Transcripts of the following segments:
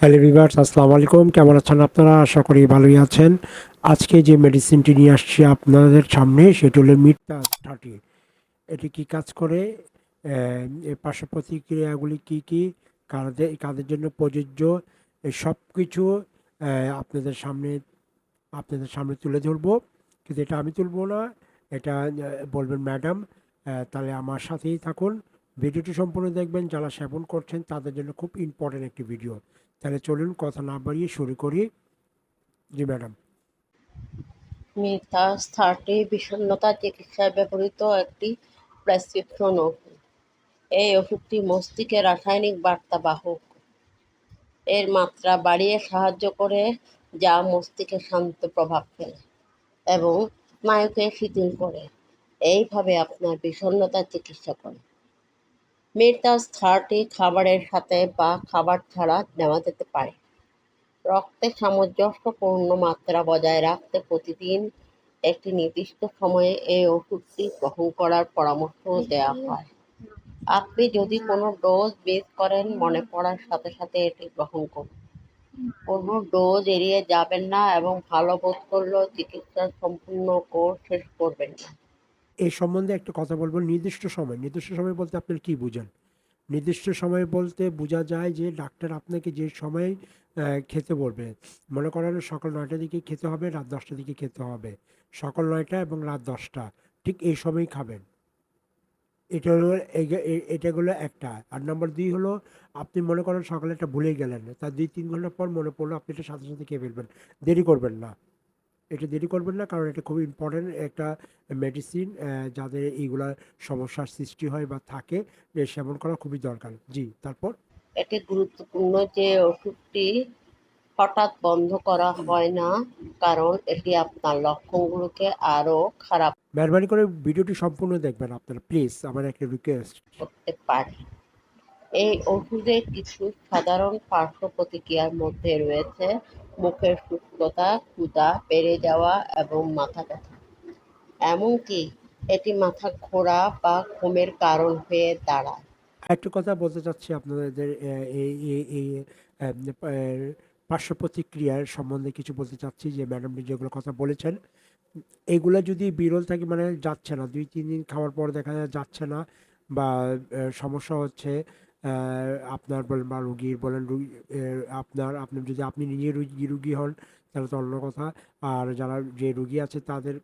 Hello viewers আসসালামু আলাইকুম। কেমন আছেন আপনারা? আশা করি ভালোই আছেন। আজকে যে মেডিসিনটি নিয়ে আসছি আপনাদের সামনে, সেটি হলো মিটটা থার্টি এটি কি কাজ করে? পার্শ্ব প্রতিক্রিয়াগুলি কী কী? কাদের কাদের জন্য প্রযোজ্য? সব কিছু আপনাদের সামনে আপনাদের সামনে তুলে ধরবো। কিন্তু এটা আমি তুলবো না। এটা বলবেন ম্যাডাম। তাহলে আমার সাথেই থাকুন। ভিডিওটি সম্পূর্ণ দেখবেন, যারা সেবন করছেন তাদের জন্য খুব ইম্পর্টেন্ট একটি ভিডিও তাহলে চলুন কথা না বাড়িয়ে শুরু করি। জি ম্যাডাম। মিথাস থার্টি বিষণ্ণতা চিকিৎসায় ব্যবহৃত একটি প্রেসক্রিপশন ওষুধ। এই ওষুধটি মস্তিষ্কে রাসায়নিক বার্তা বাহক এর মাত্রা বাড়িয়ে সাহায্য করে, যা মস্তিষ্কে শান্ত প্রভাব ফেলে এবং স্নায়ুকে শিথিল করে। এইভাবে আপনার বিষণ্ণতা চিকিৎসা করে। মিরতাস থার্টি খাবারের সাথে বা খাবার ছাড়া নেওয়া যেতে পারে। রক্তে সামঞ্জস্যপূর্ণ মাত্রা বজায় রাখতে প্রতিদিন একটি নির্দিষ্ট সময়ে এই ওষুধটি গ্রহণ করার পরামর্শ দেওয়া হয়। আপনি যদি কোনো ডোজ মিস করেন, মনে পড়ার সাথে সাথে এটি গ্রহণ করুন। কোনো ডোজ এড়িয়ে যাবেন না এবং ভালো বোধ করলেও চিকিৎসার সম্পূর্ণ কোর্স শেষ করবেন না। এই সম্বন্ধে একটা কথা বলব, নির্দিষ্ট সময়। নির্দিষ্ট সময় বলতে আপনার কি বুঝেন? নির্দিষ্ট সময় বলতে বোঝা যায় যে ডাক্তার আপনাকে যে সময় খেতে বলবে, মনে করেন সকাল নয়টার দিকে খেতে হবে, রাত দশটার দিকে খেতে হবে। সকাল নয়টা এবং রাত দশটা, ঠিক এই সময়ই খাবেন। এটা হলো, এগ- এ- এটা হলো একটা। আর নাম্বার দুই হলো, আপনি মনে করেন সকালে একটা ভুলে গেলেন, তার দুই, তিন ঘণ্টা পর মনে পড়ল আপনি এটা সাথে সাথে খেয়ে ফেলবেন। দেরি করবেন না। এটা দেরি করবেন না কারণ এটা খুব ইম্পর্ট্যান্ট একটা মেডিসিন যাদের এইগুলা সমস্যার সৃষ্টি হয় বা থাকে সেবন করা খুবই দরকার। জি তারপর? এটি গুরুত্বপূর্ণ যে ওষুধটি হঠাৎ বন্ধ করা হয় না কারণ এটি আপনার লক্ষণগুলোকে আরও খারাপ মেহরবানি করে ভিডিওটি সম্পূর্ণ দেখবেন আপনারা প্লিজ আমার একটা রিকোয়েস্ট করতে পারে। এই ওষুধের কিছু সাধারণ পার্শ্ব প্রতিক্রিয়ার মধ্যে রয়েছে মুখের শুষ্কতা ক্ষুধা, বেড়ে যাওয়া এবং মাথা ব্যথা। এমনকি এটি মাথা ঘোরা বা ঘুমের কারণ হয়ে দাঁড়ায়। একটু কথা বলতে চাচ্ছি আপনাদের এই এই পার্শ্ব প্রতিক্রিয়ার সম্বন্ধে কিছু বলতে চাচ্ছি যে ম্যাডাম যেগুলো কথা বলেছেন। এগুলো যদি বিরল থাকে মানে যাচ্ছে না। দুই, তিন দিন খাওয়ার পর দেখা যায় যাচ্ছে না বা সমস্যা হচ্ছে। আপনার বলেন বা রুগীর বলেন, রুগী আপনার, আপনি যদি আপনি নিজে রুগী রুগী হন, তাহলে তো অন্য কথা। আর যারা যে রুগী আছে, তাদের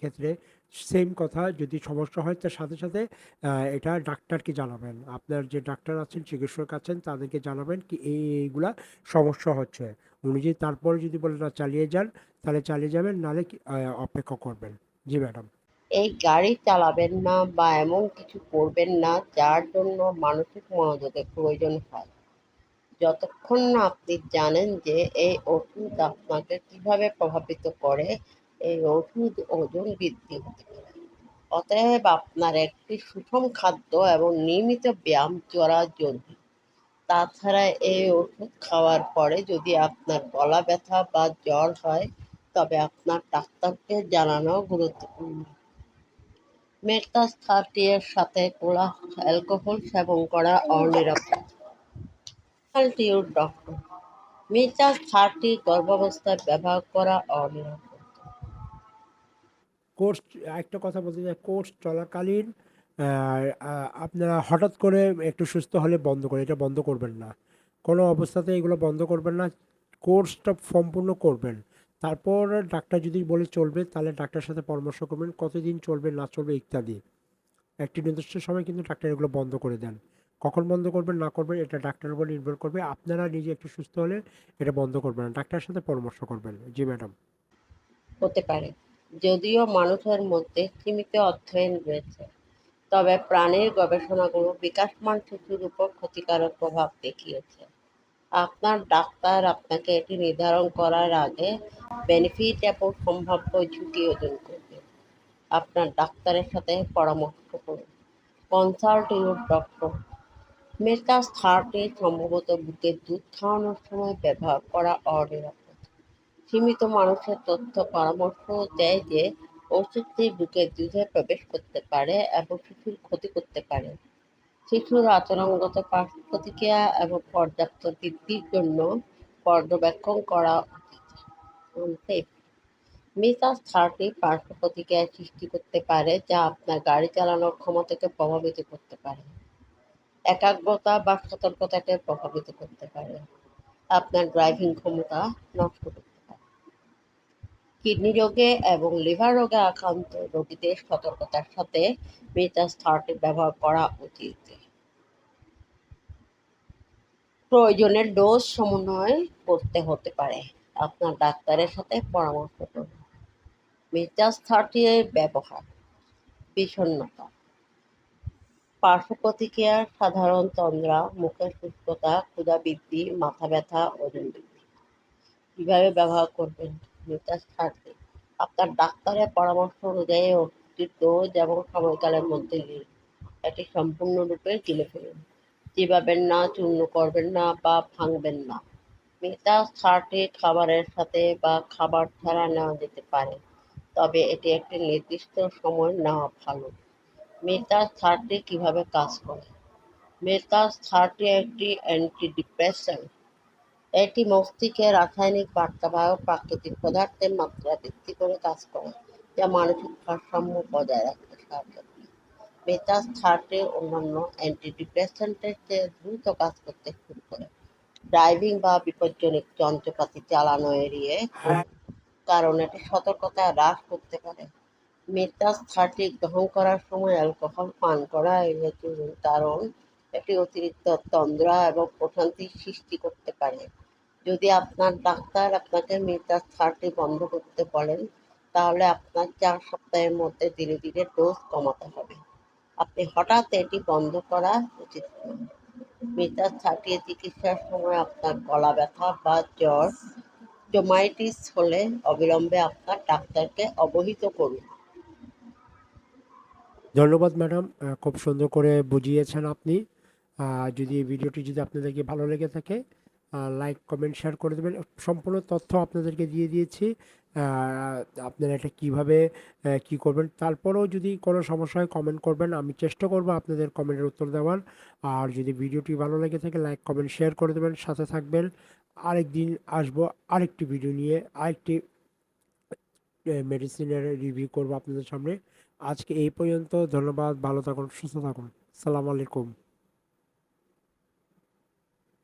ক্ষেত্রে সেম কথা, যদি সমস্যা হয়, তার সাথে সাথে এটা ডাক্তারকে জানাবেন। আপনার যে ডাক্তার আছেন, চিকিৎসক আছেন, তাদেরকে জানাবেন কি এই, এইগুলা সমস্যা হচ্ছে। উনি যদি তারপরে যদি বলেন চালিয়ে যান, তাহলে চালিয়ে যাবেন, নাহলে অপেক্ষা করবেন। জি ম্যাডাম। এই গাড়ি চালাবেন না বা এমন কিছু করবেন না যার জন্য মানসিক মনোযোগের প্রয়োজন হয়। যতক্ষণ না আপনি জানেন যে এই ওষুধ আপনাকে কীভাবে প্রভাবিত করে, এই ওষুধ ওজন বৃদ্ধি হতে পারে। অতএব আপনার একটি সুষম খাদ্য এবং নিয়মিত ব্যায়াম করা জরুরি। তাছাড়া এই ওষুধ খাওয়ার পরে যদি আপনার গলা ব্যথা বা জ্বর হয়, তবে আপনার ডাক্তারকে জানানো গুরুত্বপূর্ণ। মেটাস থার্টি এর সাথে কোলা অ্যালকোহল সেবন করা অনিরাপদ। ডক্টর মেটাস থার্টি গর্ভাবস্থায় ব্যবহার করা অনিরাপদ। কোর্স, একটা কথা বলতে চাই, কোর্স চলাকালীন আপনারা হঠাৎ করে একটু সুস্থ হলে বন্ধ করে এটা বন্ধ করবেন না। কোনো অবস্থাতে এগুলো বন্ধ করবেন না, কোর্সটা সম্পূর্ণ করবেন। তারপর ডাক্তার যদি বলে চলবে, তাহলে ডাক্তারের সাথে পরামর্শ করবেন, কতদিন চলবে, না চলবে ইত্যাদি। একটি নির্দিষ্ট সময় কিন্তু ডাক্তার এগুলো বন্ধ করে দেন। কখন বন্ধ করবেন, না করবেন, এটা ডাক্তারের উপর নির্ভর করবে। আপনারা নিজে একটু সুস্থ হলে এটা বন্ধ করবেন ডাক্তারের সাথে পরামর্শ করবেন। জি, ম্যাডাম। হতে পারে। যদিও মানুষের মধ্যে সীমিত অধ্যয়ন রয়েছে, তবে প্রাণীর গবেষণাগুলো বিকাশমান শিশুর উপর ক্ষতিকারক প্রভাব দেখিয়েছে। আপনার ডাক্তার আপনাকে এটি নির্ধারণ করার আগে বেনিফিট এবং সম্ভাব্য ঝুঁকি ওজন করবে। আপনার ডাক্তারের সাথে পরামর্শ করুন। কনসাল্ট ইউর ডক্টর মেটাস থার্টি সম্ভবত বুকে দুধ খাওয়ানোর সময় ব্যবহার করা অনিরাপদ। সীমিত মানুষের তথ্য পরামর্শ দেয় যে ওষুধটি বুকে দুধে প্রবেশ করতে পারে এবং শিশুর ক্ষতি করতে পারে। শিশুর আচরণগত প্রতিক্রিয়া এবং পর্যাপ্ত বৃদ্ধির জন্য পর্যবেক্ষণ করা উচিত মিসাস থার্টি পার্শ্ব প্রতিক্রিয়া সৃষ্টি করতে পারে, যা আপনার গাড়ি চালানোর ক্ষমতাকে প্রভাবিত করতে পারে। একাগ্রতা বা সতর্কতাকে প্রভাবিত করতে পারে। আপনার ড্রাইভিং ক্ষমতা নষ্ট করতে কিডনি রোগে এবং লিভার রোগে আক্রান্ত রোগীদের সতর্কতার সাথে মিটাস থার্টি ব্যবহার করা উচিত। প্রয়োজনের ডোজ সমন্বয় করতে হতে পারে। আপনার ডাক্তারের সাথে পরামর্শ করুন। মিটাস থার্টি ব্যবহার, বিষণ্ণতা, পার্শ্ব প্রতিক্রিয়ার সাধারণ তন্দ্রা, মুখের শুষ্কতা ক্ষুধা বৃদ্ধি, মাথা ব্যথা, ওজন বৃদ্ধি। কীভাবে ব্যবহার করবেন? মিটাস থার্টি আপনার ডাক্তারের পরামর্শ অনুযায়ী ওষুধটির ডোজ এবং সময়কালের মধ্যে দিন এটি সম্পূর্ণরূপে গিলে ফেলুন। চিবাবেন না, চূর্ণ করবেন না বা ভাঙবেন না। মিটাস থার্টি খাবারের সাথে বা খাবার ছাড়া নেওয়া যেতে পারে, তবে এটি একটি নির্দিষ্ট সময় নেওয়া ভালো। মেটাস থার্টি কীভাবে কাজ করে? মেটাস থার্টি একটি অ্যান্টিডিপ্রেসেন্ট এটি মস্তিষ্কে রাসায়নিক বার্তাবাহক প্রাকৃতিক পদার্থের মাত্রা বৃদ্ধি করে কাজ করে, যা মানসিক ভারসাম্য বজায় রাখতে সাহায্য করে। মেটাস থার্টি অন্যান্য অ্যান্টিডিপ্রেসেন্টের চেয়ে দ্রুত কাজ করতে শুরু করে। ড্রাইভিং বা বিপজ্জনক যন্ত্রপাতি চালানো এড়িয়ে কারণ এটি সতর্কতা হ্রাস করতে পারে। মেটাস থার্টি গ্রহণ করার সময় অ্যালকোহল পান করা এড়িয়ে চলুন কারণ, এটি অতিরিক্ত তন্দ্রা এবং প্রশান্তি সৃষ্টি করতে পারে। যদি আপনার ডাক্তার আপনাকে মেটাস থার্টি বন্ধ করতে বলেন, তাহলে আপনার চার সপ্তাহের মধ্যে ধীরে ধীরে ডোজ কমাতে হবে। আপনি হঠাৎ এটি বন্ধ করা উচিত নয় মেটাস থার্টি চিকিৎসার সময় আপনার গলা ব্যথা বা জ্বর, জোমাইটিস হলে অবিলম্বে আপনার ডাক্তারকে অবহিত করুন। ধন্যবাদ ম্যাডাম খুব সুন্দর করে বুঝিয়েছেন আপনি। যদি এই ভিডিওটি যদি আপনাদেরকে ভালো লেগে থাকে লাইক কমেন্ট শেয়ার করে দেবেন। সম্পূর্ণ তথ্য আপনাদেরকে দিয়ে দিয়েছি। আপনারা এটা কীভাবে কি করবেন, তারপরেও যদি কোনো সমস্যা হয় কমেন্ট করবেন। আমি চেষ্টা করব আপনাদের কমেন্টের উত্তর দেওয়ার। আর যদি ভিডিওটি ভালো লেগে থাকে লাইক কমেন্ট শেয়ার করে দেবেন। সাথে থাকবেন। আরেকদিন আসব আরেকটি ভিডিও নিয়ে। আরেকটি মেডিসিনের রিভিউ করব আপনাদের সামনে। আজকে এই পর্যন্ত। ধন্যবাদ। ভালো থাকুন, সুস্থ থাকুন। সালাম আলাইকুম।